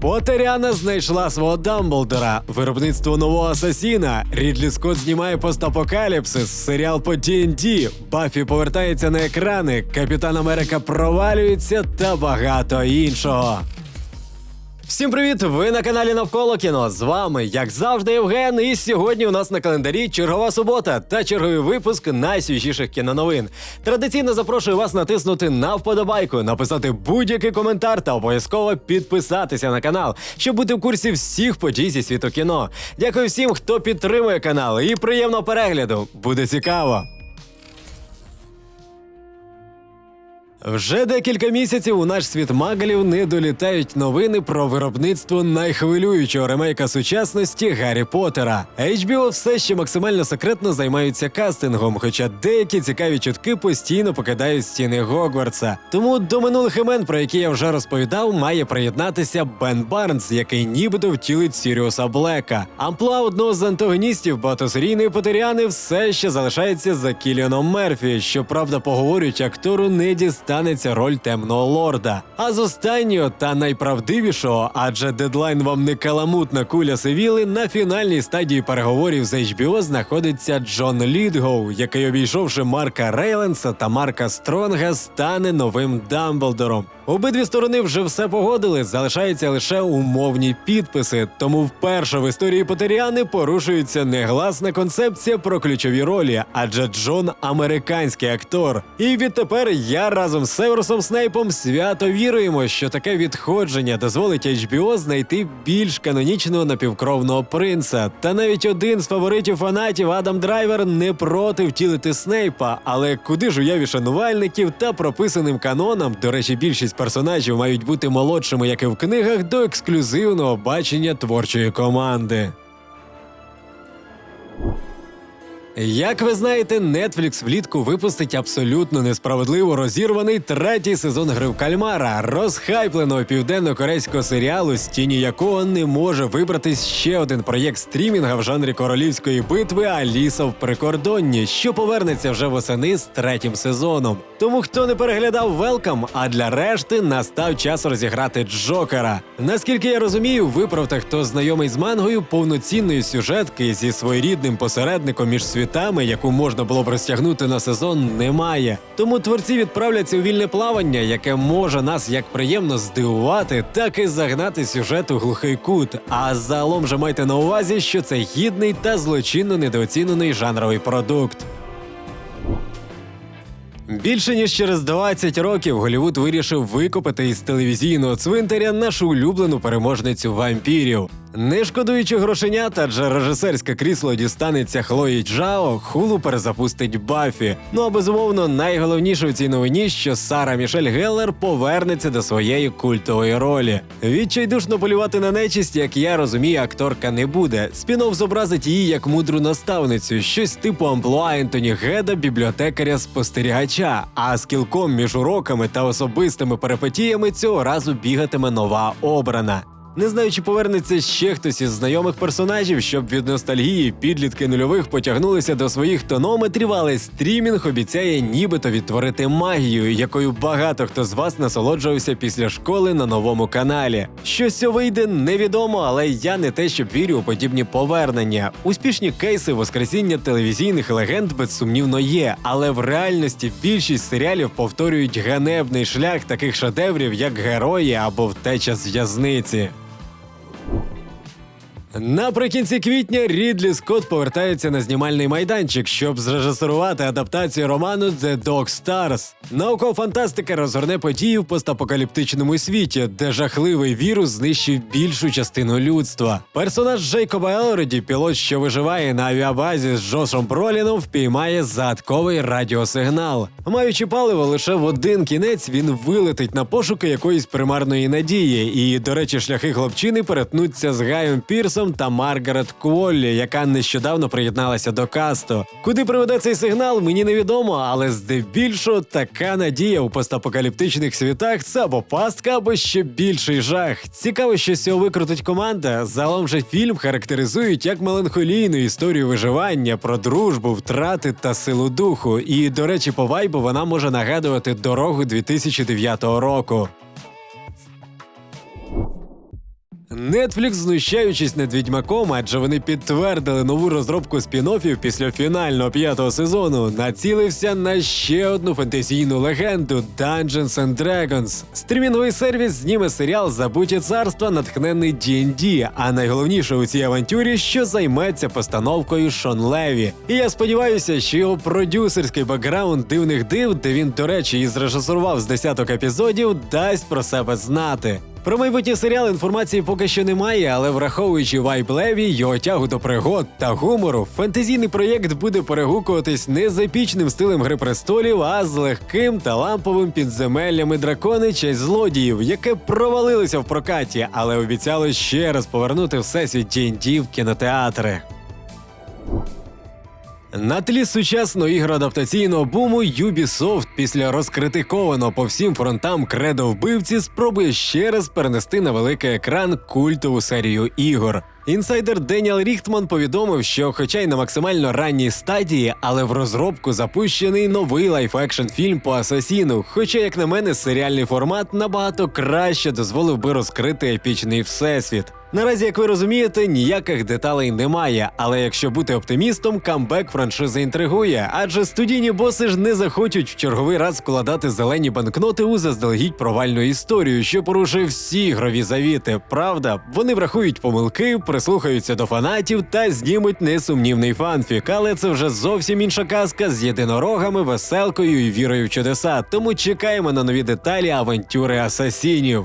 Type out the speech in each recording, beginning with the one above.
Потеряна знайшла свого Дамблдора. Виробництво нового асасіна. Рідлі Скотт знімає постапокаліпсис, серіал по D&D, Баффі повертається на екрани, Капітан Америка провалюється та багато іншого. Всім привіт! Ви на каналі Навколо кіно. З вами, як завжди, Євген. І сьогодні у нас на календарі чергова субота та черговий випуск найсвіжіших кіноновин. Традиційно запрошую вас натиснути на вподобайку, написати будь-який коментар та обов'язково підписатися на канал, щоб бути в курсі всіх подій зі світу кіно. Дякую всім, хто підтримує канал, і приємного перегляду. Буде цікаво. Вже декілька місяців у наш світ магалів не долітають новини про виробництво найхвилюючого ремейка сучасності Гаррі Поттера. HBO все ще максимально секретно займаються кастингом, хоча деякі цікаві чутки постійно покидають стіни Гогвартса. Тому до минулих імен, про які я вже розповідав, має приєднатися Бен Барнс, який нібито втілить Сіріуса Блека. Амплуа одного з антагоністів багатосерійної Поттеріани все ще залишається за Кіліаном Мерфі. Щоправда, поговорюють актору не дістанеться роль темного лорда. А з останнього та найправдивішого, адже дедлайн вам не каламутна куля сивіли, на фінальній стадії переговорів з HBO знаходиться Джон Лідгоу, який, обійшовши Марка Рейленса та Марка Стронга, стане новим Дамблдором. Обидві сторони вже все погодили, залишаються лише умовні підписи. Тому вперше в історії Потеріани порушується негласна концепція про ключові ролі, адже Джон американський актор. І відтепер я разом з Северусом Снейпом свято віруємо, що таке відходження дозволить HBO знайти більш канонічного напівкровного принца. Та навіть один з фаворитів фанатів Адам Драйвер не проти втілити Снейпа. Але куди ж уяві шанувальників та прописаним каноном, до речі, більшість персонажів мають бути молодшими, як і в книгах, до ексклюзивного бачення творчої команди. Як ви знаєте, Netflix влітку випустить абсолютно несправедливо розірваний третій сезон гри в кальмара, розхайпленого південно-корейського серіалу, з тіні якого не може вибратись ще один проєкт стрімінга в жанрі королівської битви Аліса в прикордонні, що повернеться вже восени з третім сезоном. Тому хто не переглядав велкам, а для решти настав час розіграти Джокера. Наскільки я розумію, виправте, хто знайомий з мангою повноцінної сюжетки зі своєрідним посередником між світами, яку можна було б розтягнути на сезон, немає. Тому творці відправляться у вільне плавання, яке може нас як приємно здивувати, так і загнати сюжет у глухий кут. А загалом же майте на увазі, що це гідний та злочинно недооцінений жанровий продукт. Більше ніж через 20 років Голівуд вирішив викопати із телевізійного цвинтаря нашу улюблену переможницю вампірів. Не шкодуючи грошенят, адже режисерське крісло дістанеться Хлої Джао, хулу перезапустить Баффі. Ну а безумовно, найголовніше у цій новині, що Сара Мішель Геллер повернеться до своєї культової ролі. Відчайдушно полювати на нечисть, як я розумію, акторка не буде. Спінов зобразить її як мудру наставницю, щось типу амплуа Ентоні Геда, бібліотекаря спостерігача. А з кілком між уроками та особистими перипетіями цього разу бігатиме нова обрана. Не знаю, чи повернеться ще хтось із знайомих персонажів, щоб від ностальгії підлітки нульових потягнулися до своїх тонометрів, але стрімінг обіцяє нібито відтворити магію, якою багато хто з вас насолоджувався після школи на новому каналі. Що з вийде, невідомо, але я не те, щоб вірю у подібні повернення. Успішні кейси воскресіння телевізійних легенд безсумнівно є, але в реальності більшість серіалів повторюють ганебний шлях таких шедеврів, як герої або втеча з в'язниці. Thank you. Наприкінці квітня Рідлі Скотт повертається на знімальний майданчик, щоб зрежисерувати адаптацію роману The Dog Stars. Наукова фантастика розгорне події в постапокаліптичному світі, де жахливий вірус знищив більшу частину людства. Персонаж Джейкоба Елроді, пілот, що виживає на авіабазі з Джошем Броліном, впіймає загадковий радіосигнал. Маючи паливо лише в один кінець, він вилетить на пошуки якоїсь примарної надії. І, до речі, шляхи хлопчини перетнуться з Гаєм Пірсом та Маргарет Куоллі, яка нещодавно приєдналася до касту. Куди приведе цей сигнал, мені невідомо, але здебільшого така надія у постапокаліптичних світах це або пастка, або ще більший жах. Цікаво, що з цього викрутить команда. Загалом же фільм характеризують як меланхолійну історію виживання про дружбу, втрати та силу духу. І, до речі, по вайбу вона може нагадувати дорогу 2009 року. Netflix, знущаючись над відьмаком, адже вони підтвердили нову розробку спін-оффів після фінального п'ятого сезону, націлився на ще одну фентезійну легенду Dungeons and Dragons. Стрімінговий сервіс зніме серіал Забуті царства, натхнений D&D, а найголовніше у цій авантюрі, що займеться постановкою Шон Леві. І я сподіваюся, що його продюсерський бекграунд дивних див, де він, до речі, і зрежисурував з десяток епізодів, дасть про себе знати. Про майбутній серіал інформації поки що немає, але враховуючи вайб Леві, його тягу до пригод та гумору, фентезійний проєкт буде перегукуватись не з епічним стилем Гри престолів, а з легким та ламповим підземеллями дракони чи злодіїв, яке провалилося в прокаті, але обіцяло ще раз повернути всесвіт D&D в кінотеатри. На тлі сучасного ігроадаптаційного буму Ubisoft після розкритикованого по всім фронтам кредо вбивці спробує ще раз перенести на великий екран культову серію ігор. Інсайдер Деніел Ріхтман повідомив, що, хоча й на максимально ранній стадії, але в розробку запущений новий лайф-екшн фільм по Асасіну. Хоча, як на мене, серіальний формат набагато краще дозволив би розкрити епічний всесвіт. Наразі, як ви розумієте, ніяких деталей немає, але якщо бути оптимістом, камбек франшизи інтригує, адже студійні боси ж не захочуть в черговий раз вкладати зелені банкноти у заздалегідь провальну історію, що порушує всі ігрові завіти. Правда, вони врахують помилки, прислухаються до фанатів та знімуть несумнівний фанфік, але це вже зовсім інша казка з єдинорогами, веселкою і вірою в чудеса. Тому чекаємо на нові деталі авантюри асасінів.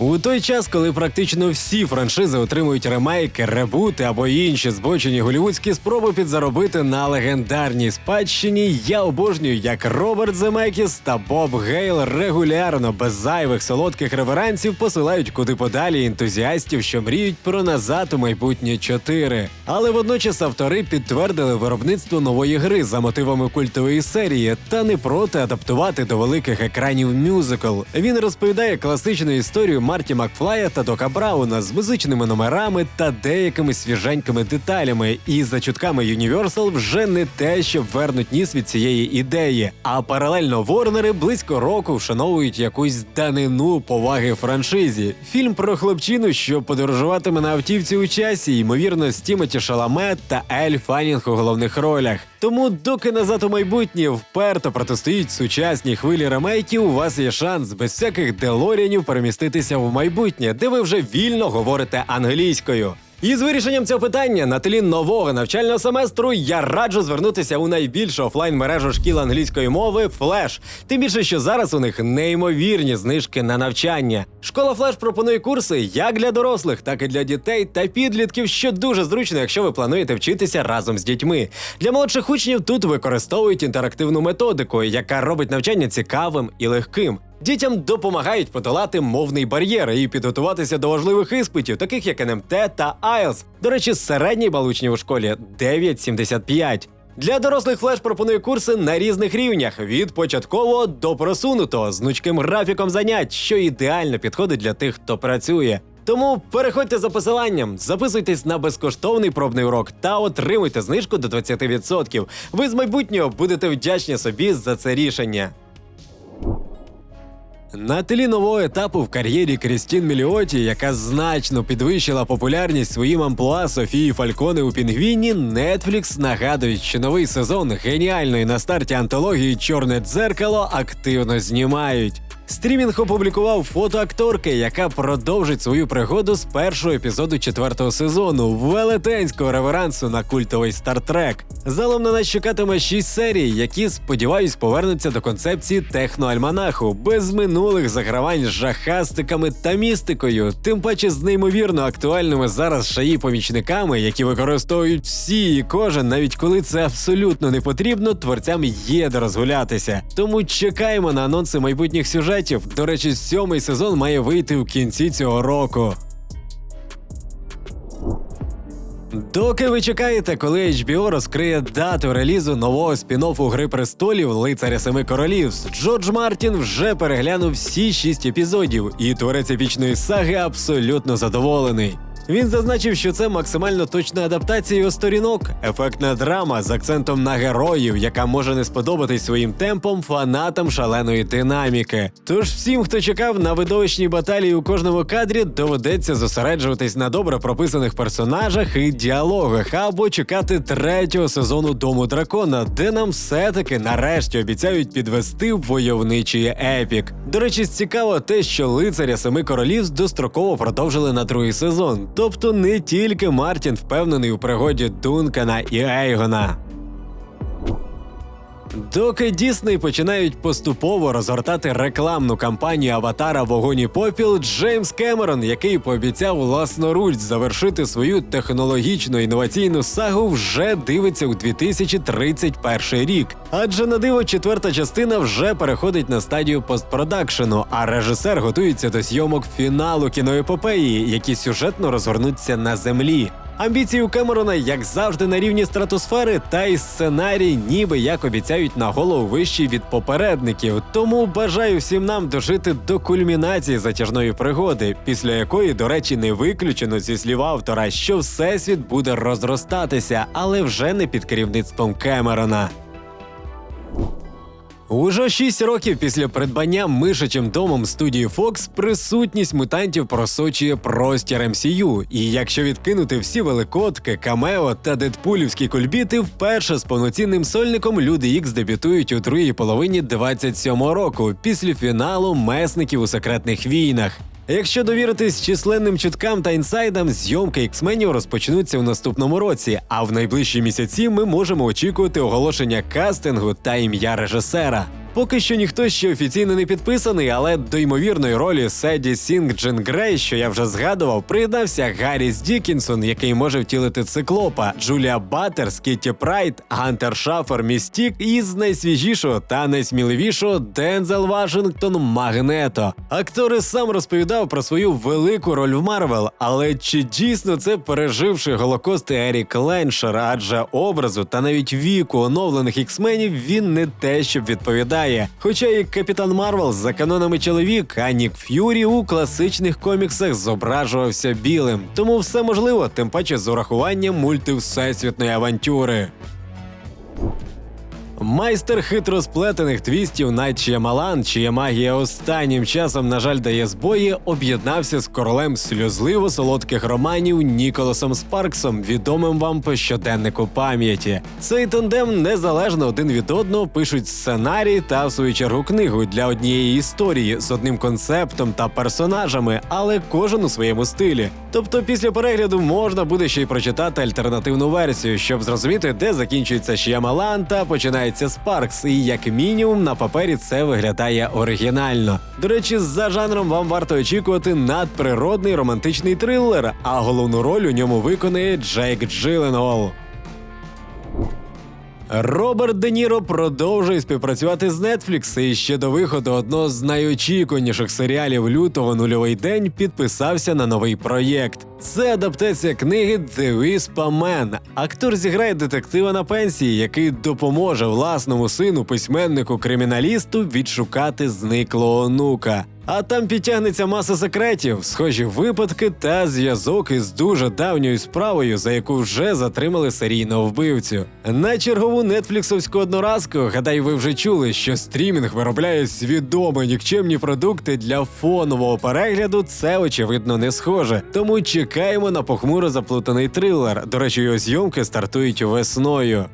У той час, коли практично всі франшизи отримують ремейки, ребути або інші збочені голівудські спроби підзаробити на легендарній спадщині, я обожнюю, як Роберт Земекіс та Боб Гейл регулярно без зайвих солодких реверансів посилають куди подалі ентузіастів, що мріють про назад у майбутнє 4. Але водночас автори підтвердили виробництво нової гри за мотивами культової серії та не проти адаптувати до великих екранів мюзикл. Він розповідає класичну історію Марті Макфлая та Дока Брауна з музичними номерами та деякими свіженькими деталями. І за чутками Universal вже не те, що вернуть ніс від цієї ідеї. А паралельно Ворнери близько року вшановують якусь данину поваги франшизі. Фільм про хлопчину, що подорожуватиме на автівці у часі, ймовірно, з Тімоті Шаламе та Ель Фанінг у головних ролях. Тому, доки назад у майбутнє вперто протистоїть сучасній хвилі ремейків, у вас є шанс без всяких делоріанів переміститися в майбутнє, де ви вже вільно говорите англійською. І з вирішенням цього питання на тлі нового навчального семестру я раджу звернутися у найбільшу офлайн мережу шкіл англійської мови Флеш. Тим більше, що зараз у них неймовірні знижки на навчання. Школа Флеш пропонує курси як для дорослих, так і для дітей та підлітків, що дуже зручно, якщо ви плануєте вчитися разом з дітьми. Для молодших учнів тут використовують інтерактивну методику, яка робить навчання цікавим і легким. Дітям допомагають подолати мовний бар'єр і підготуватися до важливих іспитів, таких як НМТ та IELTS. До речі, середній бал учнів у школі 9,75. Для дорослих флеш пропонує курси на різних рівнях від початкового до просунутого з гнучким графіком занять, що ідеально підходить для тих, хто працює. Тому переходьте за посиланням, записуйтесь на безкоштовний пробний урок та отримуйте знижку до 20%. Ви з майбутнього будете вдячні собі за це рішення. На тлі нового етапу в кар'єрі Крістін Міліоті, яка значно підвищила популярність своїм амплуа Софії Фалькони у Пінгвіні, Netflix нагадують, що новий сезон геніальної на старті антології Чорне дзеркало активно знімають. Стрімінг опублікував фото акторки, яка продовжить свою пригоду з першого епізоду четвертого сезону велетенського реверансу на культовий стартрек. Залом на нас чекатиме шість серій, які, сподіваюсь, повернуться до концепції техноальманаху без минулих загравань з жахастиками та містикою, тим паче з неймовірно актуальними зараз шаї помічниками, які використовують всі і кожен, навіть коли це абсолютно не потрібно, творцям є де розгулятися. Тому чекаємо на анонси майбутніх сюжетів. До речі, сьомий сезон має вийти в кінці цього року. Доки ви чекаєте, коли HBO розкриє дату релізу нового спін-оффу Гри престолів Лицаря Семи Королівств, Джордж Мартін вже переглянув всі шість епізодів, і творець епічної саги абсолютно задоволений. Він зазначив, що це максимально точна адаптація його сторінок, ефектна драма з акцентом на героїв, яка може не сподобатись своїм темпом фанатам шаленої динаміки. Тож всім, хто чекав на видовищні баталії у кожному кадрі, доведеться зосереджуватись на добре прописаних персонажах і діалогах, або чекати третього сезону Дому дракона, де нам все-таки нарешті обіцяють підвести войовничий епік. До речі, цікаво те, що лицаря семи королів достроково продовжили на другий сезон. Тобто не тільки Мартін впевнений у пригоді Дункана і Ейгона. Доки Дісней починають поступово розгортати рекламну кампанію аватара Вогонь і попіл, Джеймс Кемерон, який пообіцяв власноруч завершити свою технологічно інноваційну сагу, вже дивиться у 2031 рік. Адже на диво четверта частина вже переходить на стадію постпродакшену, а режисер готується до зйомок фіналу кіноепопеї, які сюжетно розгорнуться на землі. Амбіції у Кемерона, як завжди, на рівні стратосфери, та й сценарій, ніби як обіцяють на голову вищі від попередників. Тому бажаю всім нам дожити до кульмінації затяжної пригоди, після якої, до речі, не виключено зі слів автора, що всесвіт буде розростатися, але вже не під керівництвом Кемерона. Уже шість років після придбання мишачим домом студії Fox присутність мутантів просочує простір MCU. І якщо відкинути всі великодки, камео та дедпулівські кульбіти, вперше з повноцінним сольником люди Ікс дебютують у другій половині 27-го року після фіналу месників у секретних війнах. Якщо довіритись численним чуткам та інсайдам, зйомки іксменів розпочнуться у наступному році, а в найближчі місяці ми можемо очікувати оголошення кастингу та ім'я режисера. Поки що ніхто ще офіційно не підписаний, але до ймовірної ролі Седі Сінг Джин Грей, що я вже згадував, приєднався Гарріс Дікінсон, який може втілити циклопа, Джулія Баттерс, Кітті Прайд, Гантер Шафер, Містік і з найсвіжішого та найсміливішого Дензел Вашингтон Магнето. Актор сам розповідав про свою велику роль в Марвел, але чи дійсно це переживши голокост Ерік Леншер, адже образу та навіть віку оновлених іксменів він не те, щоб відповідає. Хоча і Капітан Марвел за канонами чоловік, а Нік Ф'юрі у класичних коміксах зображувався білим. Тому все можливо, тим паче з урахуванням мультивсесвітної авантюри. Майстер хитро сплетених твістів Найт Ш'ямалан, чия магія останнім часом, на жаль, дає збої, об'єднався з королем сльозливо солодких романів Ніколасом Спарксом, відомим вам по щоденнику пам'яті. Цей тандем незалежно один від одного пишуть сценарій та в свою чергу книгу для однієї історії з одним концептом та персонажами, але кожен у своєму стилі. Тобто, після перегляду можна буде ще й прочитати альтернативну версію, щоб зрозуміти, де закінчується Ш'ямалан та починається Спаркс, і як мінімум на папері це виглядає оригінально. До речі, за жанром вам варто очікувати надприродний романтичний трилер, а головну роль у ньому виконує Джейк Джилленгол. Роберт Де Ніро продовжує співпрацювати з Netflix і ще до виходу одного з найочікуваніших серіалів лютого нульовий день підписався на новий проєкт. Це адаптація книги Man. Актор зіграє детектива на пенсії, який допоможе власному сину, письменнику криміналісту відшукати зниклого онука. А там підтягнеться маса секретів, схожі випадки та зв'язок із дуже давньою справою, за яку вже затримали серійного вбивцю. На чергову нетфліксовську одноразку, гадаю, ви вже чули, що стрімінг виробляє свідомо нікчемні продукти для фонового перегляду. Це очевидно не схоже. Тому чекаємо на похмуро заплутаний трилер. До речі, його зйомки стартують весною.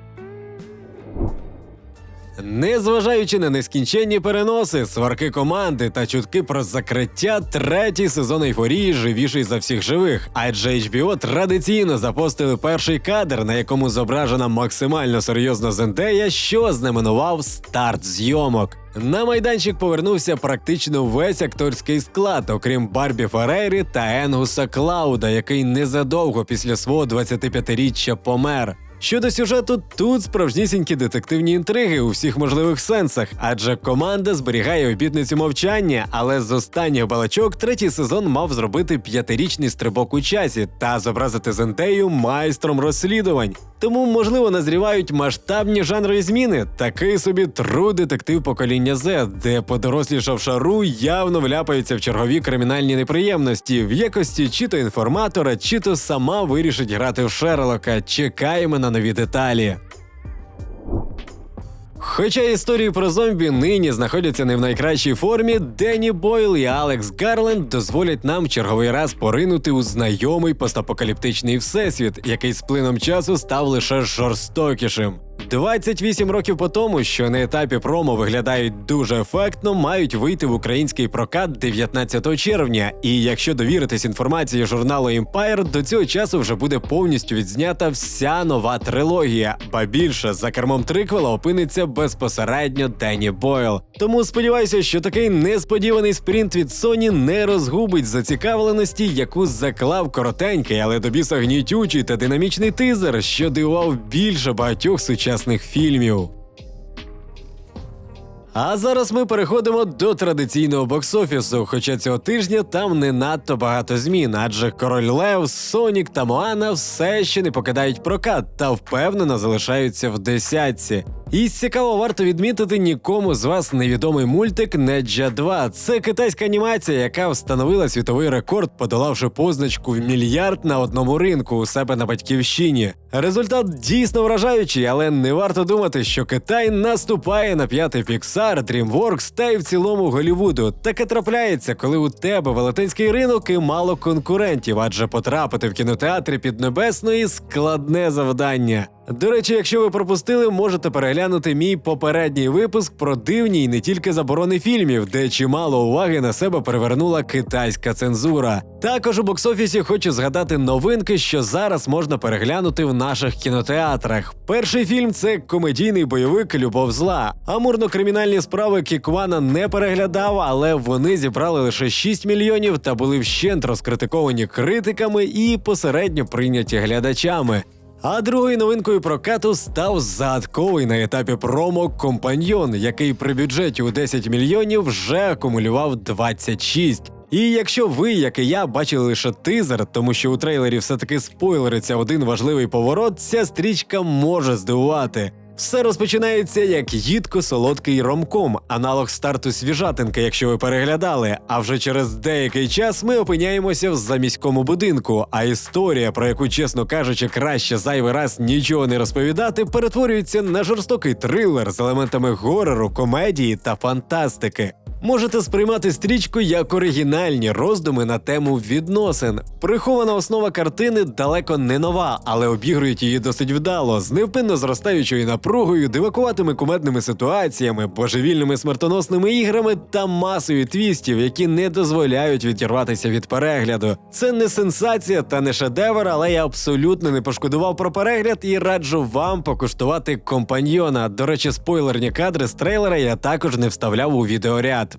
Незважаючи на нескінченні переноси, сварки команди та чутки про закриття, третій сезон ейфорії живіший за всіх живих. Адже HBO традиційно запостили перший кадр, на якому зображена максимально серйозна Зендея, що знаменував старт зйомок. На майданчик повернувся практично весь акторський склад, окрім Барбі Ферейрі та Енгуса Клауда, який незадовго після свого 25-річчя помер. Щодо сюжету, тут справжнісінькі детективні інтриги у всіх можливих сенсах, адже команда зберігає обітницю мовчання, але з останніх балачок третій сезон мав зробити п'ятирічний стрибок у часі та зобразити Зентею майстром розслідувань. Тому, можливо, назрівають масштабні жанрові зміни. Такий собі тру детектив покоління Z, де подорослішав шару явно вляпається в чергові кримінальні неприємності в якості чи то інформатора, чи то сама вирішить грати в Шерлока. Чекаємо на нові деталі. Хоча історії про зомбі нині знаходяться не в найкращій формі, Денні Бойл і Алекс Гарленд дозволять нам черговий раз поринути у знайомий постапокаліптичний всесвіт, який з плином часу став лише жорстокішим. 28 років по тому, що на етапі промо виглядають дуже ефектно, мають вийти в український прокат 19 червня. І якщо довіритись інформації журналу Empire, до цього часу вже буде повністю відзнята вся нова трилогія. Ба більше за кермом триквела опиниться безпосередньо Денні Бойл. Тому сподіваюся, що такий несподіваний спринт від Sony не розгубить зацікавленості, яку заклав коротенький, але до біса гнітючий та динамічний тизер, що дивував більше багатьох сучасних фільмів. А зараз ми переходимо до традиційного бокс-офісу, хоча цього тижня там не надто багато змін, адже Король Лев, Сонік та Моана все ще не покидають прокат та впевнено залишаються в десятці. І цікаво варто відмітити нікому з вас невідомий мультик Неджа 2. Це китайська анімація, яка встановила світовий рекорд, подолавши позначку в мільярд на одному ринку у себе на батьківщині. Результат дійсно вражаючий, але не варто думати, що Китай наступає на п'ятий Pixar, DreamWorks та й в цілому Голівуду. Таке трапляється, коли у тебе велетенський ринок і мало конкурентів, адже потрапити в кінотеатрі Піднебесної складне завдання. До речі, якщо ви пропустили, можете переглянути мій попередній випуск про дивні й не тільки заборони фільмів, де чимало уваги на себе привернула китайська цензура. Також у боксофісі хочу згадати новинки, що зараз можна переглянути в наших кінотеатрах. Перший фільм це комедійний бойовик Любов зла. Амурно-кримінальні справи Кіквана не переглядав, але вони зібрали лише 6 мільйонів та були вщент розкритиковані критиками і посередньо прийняті глядачами. А другою новинкою прокату став загадковий на етапі промо компаньйон, який при бюджеті у 10 мільйонів вже акумулював 26. І якщо ви, як і я, бачили лише тизер, тому що у трейлері все-таки спойлериться один важливий поворот, ця стрічка може здивувати. Все розпочинається як їдко солодкий ромком, аналог старту свіжатинки, якщо ви переглядали. А вже через деякий час ми опиняємося в заміському будинку. А історія, про яку, чесно кажучи, краще зайвий раз нічого не розповідати, перетворюється на жорстокий трилер з елементами горору, комедії та фантастики. Можете сприймати стрічку як оригінальні роздуми на тему відносин. Прихована основа картини далеко не нова, але обігрують її досить вдало, з невпинно зростаючою напругою, дивакуватими кумедними ситуаціями, божевільними смертоносними іграми та масою твістів, які не дозволяють відірватися від перегляду. Це не сенсація та не шедевр, але я абсолютно не пошкодував про перегляд і раджу вам покуштувати компаньйона. До речі, спойлерні кадри з трейлера я також не вставляв у відеоряд.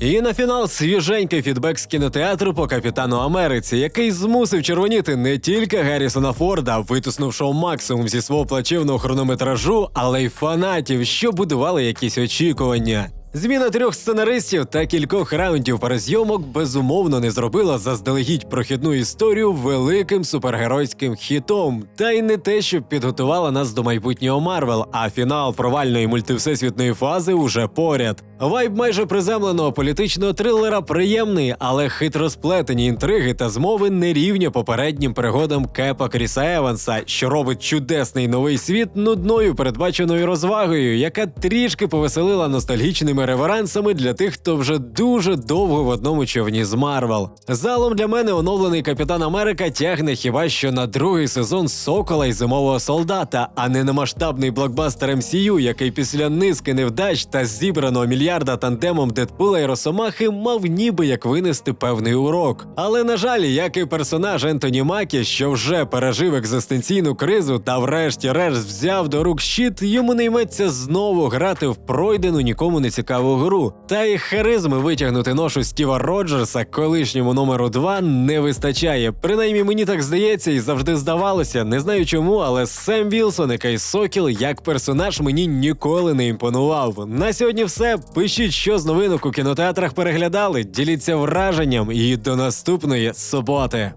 І на фінал свіженький фідбек з кінотеатру по капітану Америці, який змусив червоніти не тільки Гаррісона Форда, витиснувши максимум зі свого плачевного хронометражу, але й фанатів, що будували якісь очікування. Зміна трьох сценаристів та кількох раундів перезйомок безумовно не зробила заздалегідь прохідну історію великим супергеройським хітом, та й не те, щоб підготувала нас до майбутнього Марвел, а фінал провальної мультивсесвітної фази уже поряд. Вайб майже приземленого політичного трилера приємний, але хитро сплетені інтриги та змови не рівня попереднім пригодам Кепа Кріса Еванса, що робить чудесний новий світ нудною передбаченою розвагою, яка трішки повеселила ностальгічними реверансами для тих, хто вже дуже довго в одному човні з Марвел. Залом для мене оновлений Капітан Америка тягне хіба що на другий сезон Сокола і зимового солдата, а не на масштабний блокбастер MCU, який після низки невдач та зібраного мільярда тандемом Дедпула і Росомахи мав ніби як винести певний урок. Але на жаль, як і персонаж Ентоні Макі, що вже пережив екзистенційну кризу та врешті-решт взяв до рук щит, йому не йметься знову грати в пройдену нікому не цікаву гру. Та й харизми витягнути ношу Стіва Роджерса, колишньому номеру 2, не вистачає. Принаймні мені так здається і завжди здавалося. Не знаю чому, але Сем Вілсон, який Сокіл, як персонаж мені ніколи не імпонував. На сьогодні все. Пишіть, що з новинок у кінотеатрах переглядали, діліться враженням і до наступної суботи.